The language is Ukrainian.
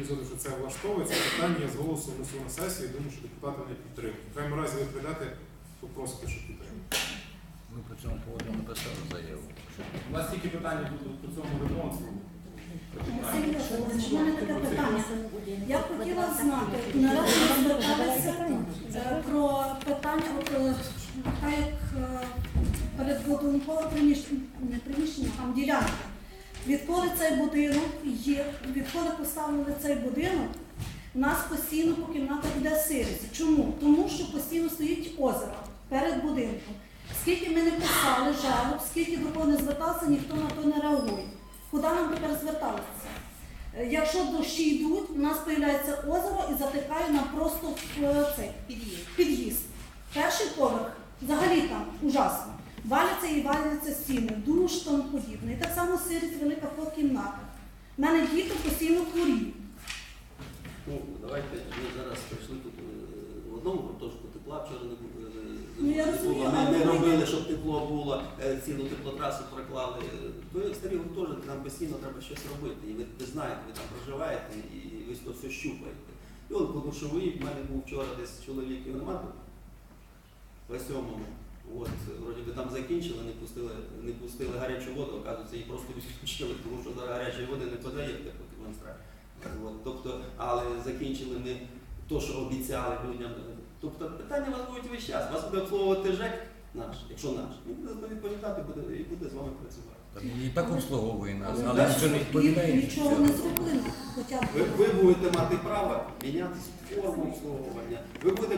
відсотків, що це влаштовує. Це питання я з голосу внесу на сесію. Думаю, що депутати не підтримують. В крайньому разі ви прийдете, попросите, щоб підтримати. Ми по цьому поводу написали заяву. У нас тільки питання будуть по цьому ремонту. Василь Васильович, у мене таке питання. Я б хотіла знати, наразі ми зверталися е, про питання, от, е, така як е, передбудинкове приміщення, не приміщення, там ділянка. Відколи цей будинок є, відколи поставили цей будинок, у нас постійно по кімнатах йде сирість. Чому? Тому що постійно стоїть озеро перед будинком. Скільки ми не писали жалоб, скільки до кого не звертався, ніхто на то не реагує. Куди нам тепер звертатися? Е, Якщо дощі йдуть, у нас з'являється озеро і затикає нам просто в е, цей під'їзд. Перший поверх взагалі там ужасно. Валяться і валяться стіни, так само сирість велика по кімнатах. У мене діти постійно хворіють. Ну, давайте ми зараз прийшли тут е, в одному гуртожитку тепла, вчора не було. Ну, я не розумію. Ми, але ми робили, щоб тепло було, е, цілу теплотрасу проклали. Є старі гуртожитки, нам постійно треба щось робити. І ви, ви знаєте, ви там проживаєте і ви то все щупаєте. І от по душовій, в мене був вчора десь чоловік, його нема тут? Би там закінчили, не пустили, не пустили гарячу воду, оказується, її просто відключили, тому що зараз гарячої води не як от. От, тобто, але закінчили ми то, що обіцяли людям. Тобто питання у вас будуть весь час. Вас буде обслуговувати ЖЕК наш, якщо наш, він буде відповідати буде, і буде з вами працювати. І так обслуговує нас, але вже не відповідає. нічого не б Ви, ви будете мати право міняти форму обслуговування. Ви будете